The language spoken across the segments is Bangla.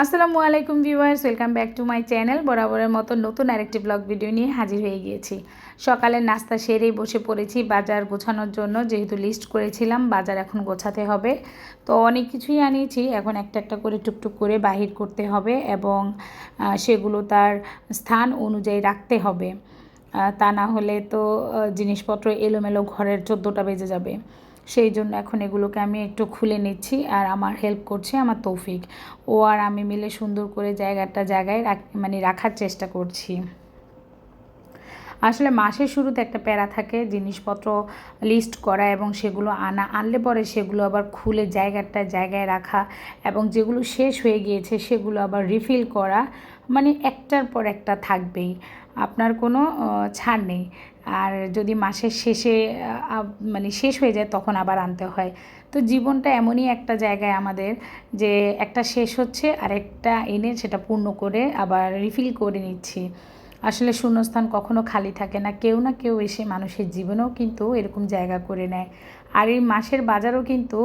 আসসালামু আলাইকুম viewers, welcome back to my channel. বরাবরের মতো নতুন আরেকটি ব্লগ ভিডিও নিয়ে হাজির হয়ে গিয়েছি। সকালের নাস্তা সেরেই বসে পড়েছি বাজার গোছানোর জন্য। যেহেতু লিস্ট করেছিলাম, বাজার এখন গোছাতে হবে। তো অনেক কিছুই আনিয়েছি। এখন একটা একটা করে টুকটুক করে বাহির করতে হবে এবং সেগুলো তার স্থান অনুযায়ী রাখতে হবে। তা না হলে তো জিনিসপত্র এলোমেলো ঘরের চোদ্দোটা বেজে যাবে। সেই জন্য এখন এগুলোকে আমি একটু খুলে নিচ্ছি আর আমার হেল্প করছে আমার তৌফিক। ও আর আমি মিলে সুন্দর করে জায়গাটা, জায়গায় মানে রাখার চেষ্টা করছি। আসলে মাসের শুরুতে একটা প্যারা থাকে, জিনিসপত্র লিস্ট করা এবং সেগুলো আনা, আনলে পরে সেগুলো আবার খুলে জায়গাটা, জায়গায় রাখা এবং যেগুলো শেষ হয়ে গিয়েছে সেগুলো আবার রিফিল করা মানে একটার পর একটা থাকবেই। আপনার কোনো ছাড় নেই। আর যদি মাসের শেষে মানে শেষ হয়ে যায় তখন আবার আনতে হয়। তো জীবনটা এমনই একটা জায়গায় আমাদের যে একটা শেষ হচ্ছে আর একটা এনে সেটা পূর্ণ করে আবার রিফিল করে নিচ্ছি। আসলে শূন্যস্থান কখনো খালি থাকে না, কেউ না কেউ এসে মানুষের জীবনেও কিন্তু এরকম জায়গা করে নেয়। আর এই মাসের বাজারও কিন্তু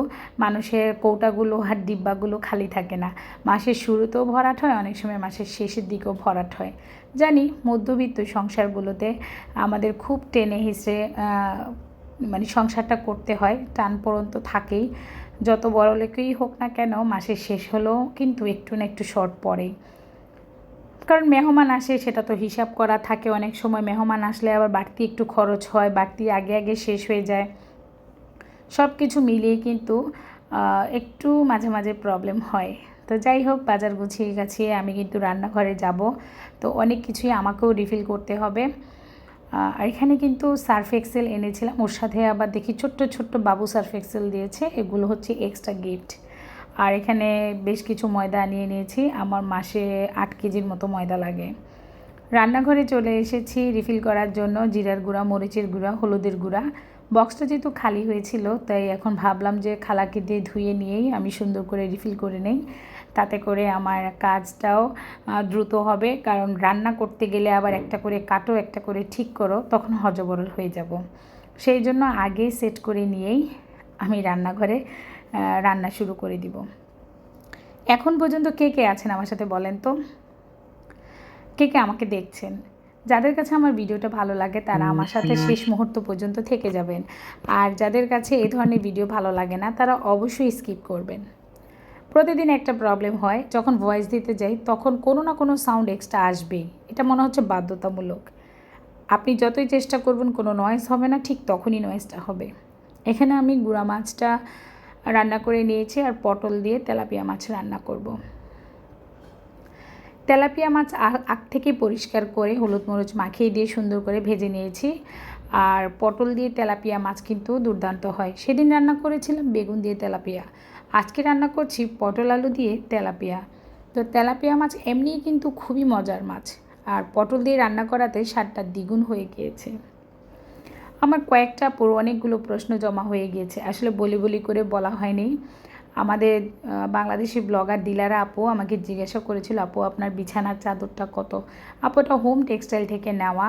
মানুষের কৌটাগুলো আর ডিব্বাগুলো খালি থাকে না। মাসের শুরুতেও ভরাট হয়, অনেক সময় মাসের শেষের দিকেও ভরাট হয়। জানি মধ্যবিত্ত সংসারগুলোতে আমাদের খুব টেনে হিসে মানে সংসারটা করতে হয়, টান পর্যন্ত থাকেই। যত বড় লোকেই হোক না কেন, মাসের শেষ হলেও কিন্তু একটু না একটু শর্ট পড়েই কারণ মেহমান আসে, সেটা তো হিসাব করা থাকে। অনেক সময় মেহমান আসলে আবার বাড়তি একটু খরচ হয়, বাড়তি আগে আগে শেষ হয়ে যায়। সব কিছু মিলিয়ে কিন্তু একটু মাঝে মাঝে প্রবলেম হয়। তো যাই হোক, বাজার গুছিয়ে গাছিয়ে আমি কিন্তু রান্নাঘরে যাব। তো অনেক কিছুই আমাকেও রিফিল করতে হবে। আর এখানে কিন্তু সার্ফ এক্সেল এনেছিলাম, ওর সাথে আবার দেখি ছোট্ট ছোট্ট বাবু সার্ফ এক্সেল দিয়েছে, এগুলো হচ্ছে এক্সট্রা গিফট আর এখানে বেশ কিছু ময়দা নিয়ে নিয়েছি, আমার মাসে আট কেজির মতো ময়দা লাগে। রান্নাঘরে চলে এসেছি রিফিল করার জন্য, জিরার গুঁড়া, মরিচের গুঁড়া, হলুদের গুঁড়া। বক্সটা যেহেতু খালি হয়েছিল, তাই এখন ভাবলাম যে খালাকে দিয়ে ধুয়ে নিয়েই আমি সুন্দর করে রিফিল করে নেই। তাতে করে আমার কাজটাও দ্রুত হবে। কারণ রান্না করতে গেলে আবার একটা করে কাটো, একটা করে ঠিক করো, তখন হজবরল হয়ে যাব। সেই জন্য আগে সেট করে নিয়েই আমি রান্নাঘরে রান্না শুরু করে দিব। এখন পর্যন্ত কে কে আছেন আমার সাথে বলেন তো? কে কে আমাকে দেখছেন? যাদের কাছে আমার ভিডিওটা ভালো লাগে তারা আমার সাথে শেষ মুহূর্ত পর্যন্ত থেকে যাবেন। আর যাদের কাছে এই ধরনের ভিডিও ভালো লাগে না তারা অবশ্যই স্কিপ করবেন। প্রতিদিন একটা প্রবলেম হয় যখন ভয়েস দিতে যাই তখন কোনো না কোনো সাউন্ড এক্সট্রা আসবেই। এটা মনে হচ্ছে বাধ্যতামূলক। আপনি যতই চেষ্টা করবেন কোনো নয়েজ হবে না ঠিক তখনই নয়েজটা হবে। এখানে আমি গুঁড়া মাছটা রান্না করে নিয়েছি আর পটল দিয়ে তেলাপিয়া মাছ রান্না করব। তেলাপিয়া মাছ আগ থেকে পরিষ্কার করে হলুদ মরিচ মাখিয়ে দিয়ে সুন্দর করে ভেজে নিয়েছি। আর পটল দিয়ে তেলাপিয়া মাছ কিন্তু দুর্দান্ত হয়। সেদিন রান্না করেছিলাম বেগুন দিয়ে তেলাপিয়া। আজকে রান্না করছি পটল আলু দিয়ে তেলাপিয়া। তো তেলাপিয়া মাছ এমনিই কিন্তু খুবই মজার মাছ। আর পটল দিয়ে রান্না করাতে স্বাদটা দ্বিগুণ হয়ে গিয়েছে। আমার কয়েকটা অনেকগুলো প্রশ্ন জমা হয়ে গিয়েছে। আসলে বলি বলি করে বলা হয়নি। আমাদের বাংলাদেশি ব্লগার দিলারা আপু আমাকে জিজ্ঞাসা করেছিল, আপু, আপনার বিছানার চাদরটা কত? আপু, এটা হোম টেক্সটাইল থেকে নেওয়া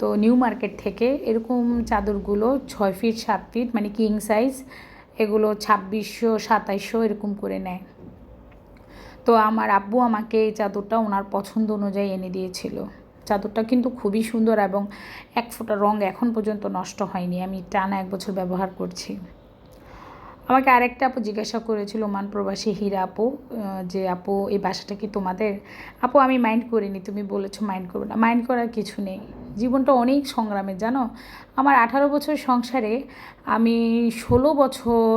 তো নিউ মার্কেট থেকে। এরকম চাদরগুলো ছয় ফিট সাত ফিট মানে কিং সাইজ এগুলো ছাব্বিশশো, সাতাইশশো এরকম করে নেয়। তো আমার আব্বু আমাকে এই চাদরটা ওনার পছন্দ অনুযায়ী এনে দিয়েছিল। চাদরটা কিন্তু খুবই সুন্দর এবং এক ফোঁটা রং এখন পর্যন্ত নষ্ট হয়নি। আমি টানা এক বছর ব্যবহার করছি। আমাকে আরেকটা আপু জিজ্ঞাসা করেছিল, ওমান প্রবাসী হীরা আপু যে আপু, এই বাসাটা কি তোমাদের? আপু, আমি মাইন্ড করিনি, তুমি বলেছ মাইন্ড করব না। মাইন্ড করার কিছু নেই। জীবনটা অনেক সংগ্রামের, জানো? আমার আঠারো বছর সংসারে আমি ষোলো বছর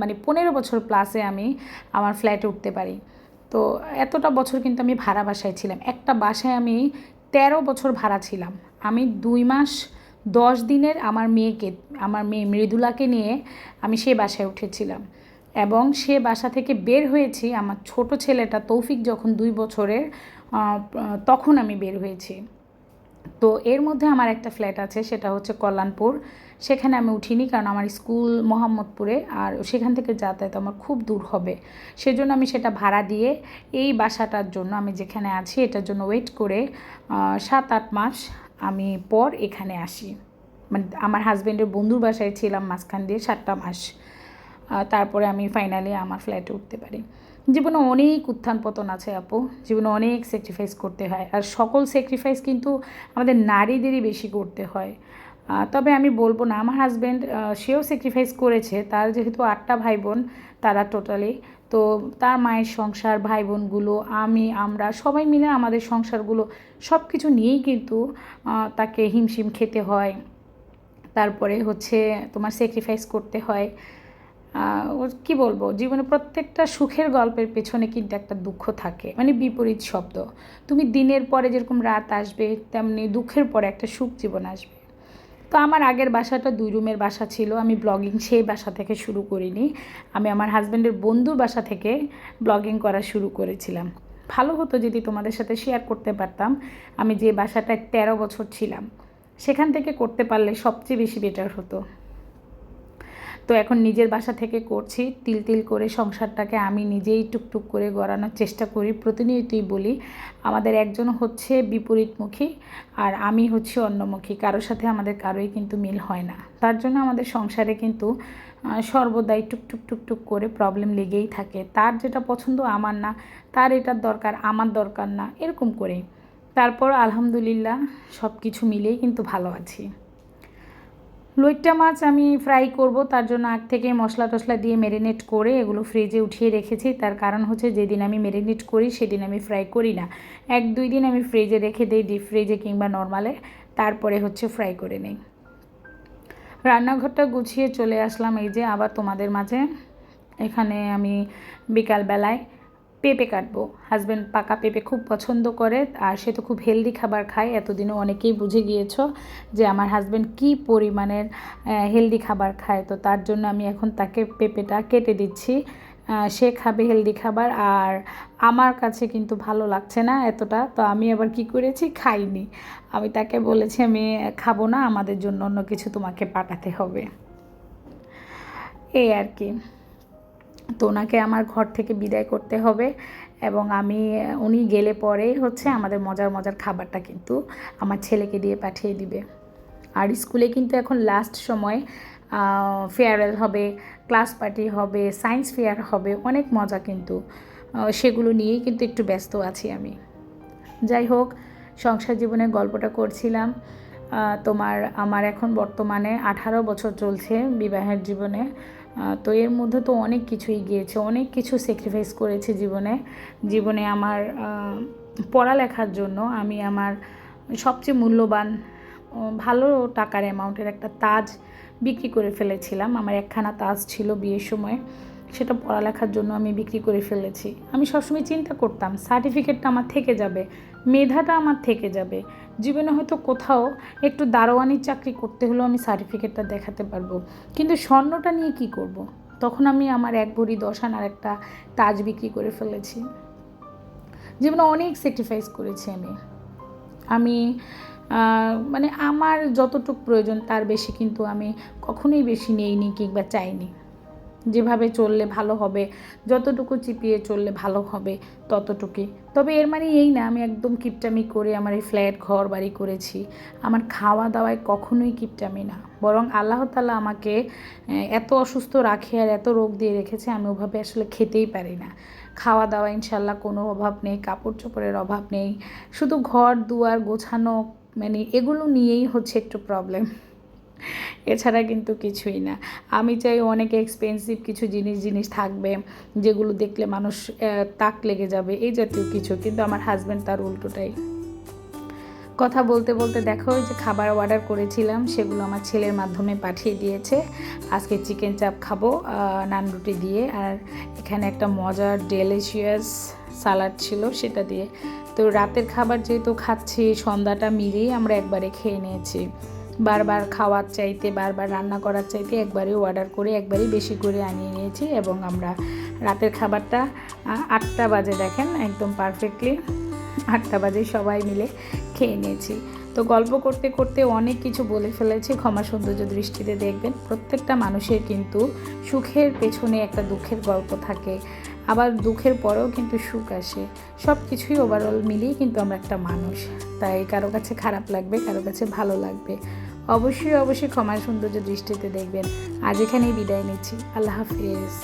মানে পনেরো বছর প্লাসে আমি আমার ফ্ল্যাটে উঠতে পারি। তো এতটা বছর কিন্তু আমি ভাড়া বাসায় ছিলাম। একটা বাসায় আমি তেরো বছর ভাড়া ছিলাম। আমি দুই মাস দশ দিনের আমার মেয়েকে, আমার মেয়ে মৃদুলাকে নিয়ে আমি সে বাসায় উঠেছিলাম। এবং সে বাসা থেকে বের হয়েছি, আমার ছোট ছেলেটা তৌফিক যখন দুই বছরের তখন আমি বের হয়েছি। তো এর মধ্যে আমার একটা ফ্ল্যাট আছে, সেটা হচ্ছে কল্যাণপুর। সেখানে আমি উঠিনি কারণ আমার স্কুল মোহাম্মদপুরে আর সেখান থেকে যাতায়াত আমার খুব দূর হবে। সেজন্য আমি সেটা ভাড়া দিয়ে এই বাসাটার জন্য আমি যেখানে আছি, এটার জন্য ওয়েট করে সাত আট মাস আমি পর এখানে আসি। মানে আমার হাজব্যান্ডের বন্ধুর বাসায় ছিলাম মাঝখান দিয়ে সাতটা মাস। তারপরে আমি ফাইনালি আমার ফ্ল্যাটে উঠতে পারি। জীবনে অনেক উত্থান পতন আছে আপু। জীবনে অনেক স্যাক্রিফাইস করতে হয়। আর সকল স্যাক্রিফাইস কিন্তু আমাদের নারীদেরই বেশি করতে হয়। তবে আমি বলব না, আমার হাজব্যান্ড সেও স্যাক্রিফাইস করেছে, তার যেহেতু আটটা ভাই বোন তারা টোটালি তো তার মায়ের সংসার ভাই বোনগুলো আমি, আমরা সবাই মিলে আমাদের সংসারগুলো সব কিছু নিয়েই কিন্তু তাকে হিমশিম খেতে হয়, তারপরে হচ্ছে তোমার স্যাক্রিফাইস করতে হয় কী বলব, জীবনে প্রত্যেকটা সুখের গল্পের পেছনে কিন্তু একটা দুঃখ থাকে মানে বিপরীত শব্দ, তুমি দিনের পরে যেরকম রাত আসবে, তেমনি দুঃখের পরে একটা সুখ জীবন আসবে তো আমার আগের বাসাটা দুই রুমের বাসা ছিল, আমি ব্লগিং সেই বাসা থেকে শুরু করিনি। আমি আমার হাজব্যান্ডের বন্ধুর বাসা থেকে ব্লগিং করা শুরু করেছিলাম। ভালো হতো যদি তোমাদের সাথে শেয়ার করতে পারতাম। আমি যে বাসাটায় তেরো বছর ছিলাম, সেখান থেকে করতে পারলে সবচেয়ে বেশি বেটার হতো। তো এখন নিজের বাসা থেকে করছি, তিল তিল করে সংসারটাকে আমি নিজেই টুকটুক করে গড়ানোর চেষ্টা করি। প্রতিনিয়তই বলি, আমাদের একজন হচ্ছে বিপরীতমুখী আর আমি হচ্ছে অন্যমুখী কারোর সাথে আমাদের কারোই কিন্তু মিল হয় না। তার জন্য আমাদের সংসারে কিন্তু সর্বদাই টুকটুক টুকটুক করে প্রবলেম লেগেই থাকে। তার যেটা পছন্দ আমার না, তার এটার দরকার আমার দরকার না, এরকম করেই। তারপর আলহামদুলিল্লাহ সব কিছু মিলেই কিন্তু ভালো আছি। লইট্টা মাছ আমি ফ্রাই করব, তার জন্য আগ থেকে মশলা টশলা দিয়ে ম্যারিনেট করে এগুলো ফ্রিজে উঠিয়ে রেখেছি। তার কারণ হচ্ছে যেদিন আমি ম্যারিনেট করি, সেদিন আমি ফ্রাই করি না। এক দুই দিন আমি ফ্রিজে রেখে দিই ডিপ ফ্রিজে কিংবা নর্মালে তারপরে হচ্ছে ফ্রাই করে নিই। রান্নাঘরটা গুছিয়ে চলে আসলাম, এই যে আবার তোমাদের মাঝে। এখানে আমি বিকালবেলায় পেঁপে কাটবো। হাজব্যান্ড পাকা পেঁপে খুব পছন্দ করে, আর সে তো খুব হেলদি খাবার খায়। এতদিনও অনেকেই বুঝে গিয়েছ যে আমার হাজব্যান্ড কী পরিমাণের হেলদি খাবার খায়। তো তার জন্য আমি এখন তাকে পেঁপেটা কেটে দিচ্ছি। সে খাবে হেলদি খাবার, আর আমার কাছে কিন্তু ভালো লাগছে না এতটা। তো আমি আবার কি করেছি? খাইনি। আমি তাকে বলেছি, আমি খাব না, আমাদের জন্য অন্য কিছু তোমাকে পাঠাতে হবে। এই আর কি। তো ওনাকে আমার ঘর থেকে বিদায় করতে হবে এবং আমি, উনি গেলে পরেই হচ্ছে আমাদের মজার মজার খাবারটা কিন্তু আমার ছেলেকে দিয়ে পাঠিয়ে দিবে। আর স্কুলে কিন্তু এখন লাস্ট সময় ফেয়ারওয়েল হবে ক্লাস পার্টি হবে সায়েন্স ফেয়ার হবে, অনেক মজা কিন্তু। সেগুলো নিয়েই কিন্তু একটু ব্যস্ত আছি আমি। যাই হোক, সংসার জীবনের গল্পটা করছিলাম। তোমার, আমার এখন বর্তমানে আঠারো বছর চলছে বিবাহের জীবনে। তো এর মধ্যে তো অনেক কিছুই গিয়েছে, অনেক কিছু স্যাক্রিফাইস করেছে জীবনে। জীবনে আমার পড়ালেখার জন্য আমি আমার সবচেয়ে মূল্যবান ভালো টাকার অ্যামাউন্টের একটা তাজ বিক্রি করে ফেলেছিলাম। আমার একখানা তাজ ছিল বিয়ের সময়। সেটা পড়ালেখার জন্য আমি বিক্রি করে ফেলেছি। আমি সবসময় চিন্তা করতাম, সার্টিফিকেটটা আমার থেকে যাবে, মেধাটা আমার থেকে যাবে। জীবনে হয়তো কোথাও একটু দারোয়ানির চাকরি করতে হলেও আমি সার্টিফিকেটটা দেখাতে পারব। কিন্তু স্বর্ণটা নিয়ে কি করব। তখন আমি আমার এক ভরি দশ আনার একটা তাজ বিক্রি করে ফেলেছি। জীবনে অনেক স্যাক্রিফাইস করেছি আমি। আমি মানে আমার যতটুকু প্রয়োজন তার বেশি, কিন্তু আমি কখনোই বেশি নেইনি কিংবা চাইনি। যেভাবে চললে ভালো হবে, যতটুকু চিপিয়ে চললে ভালো হবে ততটুকুই। তবে এর মানে এই না, আমি একদম কিপটামি করে আমার এই ফ্ল্যাট ঘর বাড়ি করেছি। আমার খাওয়া দাওয়ায় কখনোই কিপটামি না। বরং আল্লাহ তালা আমাকে এত অসুস্থ রাখে আর এত রোগ দিয়ে রেখেছে, আমি ওভাবে আসলে খেতেই পারি না। খাওয়া দাওয়া ইনশাল্লাহ কোনো অভাব নেই কাপড় চোপড়ের অভাব নেই। শুধু ঘর দুয়ার গোছানো মানে এগুলো নিয়েই হচ্ছে একটু প্রবলেম এছাড়া কিন্তু কিছুই না। আমি চাই অনেক এক্সপেন্সিভ কিছু জিনিস জিনিস থাকবে, যেগুলো দেখলে মানুষ তাক লেগে যাবে, এই জাতীয় কিছু। কিন্তু আমার হাজব্যান্ড তার উল্টোটাই। কথা বলতে বলতে দেখো যে খাবার অর্ডার করেছিলাম, সেগুলো আমার ছেলের মাধ্যমে পাঠিয়ে দিয়েছে। আজকে চিকেন চাপ খাব নান রুটি দিয়ে, আর এখানে একটা মজার ডেলিশিয়াস সালাড ছিল সেটা দিয়ে। তো রাতের খাবার যেহেতু খাচ্ছি, সন্ধ্যাটা মিলিয়ে আমরা একবারে খেয়ে নিয়েছি। বারবার খাওয়ার চাইতে, বারবার রান্না করার চাইতে একবারই অর্ডার করে একবারই বেশি করে আনিয়ে নিয়েছি এবং আমরা রাতের খাবারটা আটটা বাজে দেখেন একদম পারফেক্টলি আটটা বাজে সবাই মিলে খেয়ে নিয়েছি। তো গল্প করতে করতে অনেক কিছু বলে ফেলেছি, ক্ষমা সৌন্দর্য দৃষ্টিতে দেখবেন। প্রত্যেকটা মানুষের কিন্তু সুখের পেছনে একটা দুঃখের গল্প থাকে। আবার দুঃখের পরেও কিন্তু সুখ আসে। সব কিছুই ওভারঅল মিলিয়ে কিন্তু আমরা একটা মানুষ। তাই কারও কাছে খারাপ লাগবে, কারও কাছে ভালো লাগবে। অবশ্যই অবশ্যই ক্ষমার সৌন্দর্য দৃষ্টিতে দেখবেন। আজ এখানেই বিদায় নিচ্ছি। আল্লাহ হাফিজ।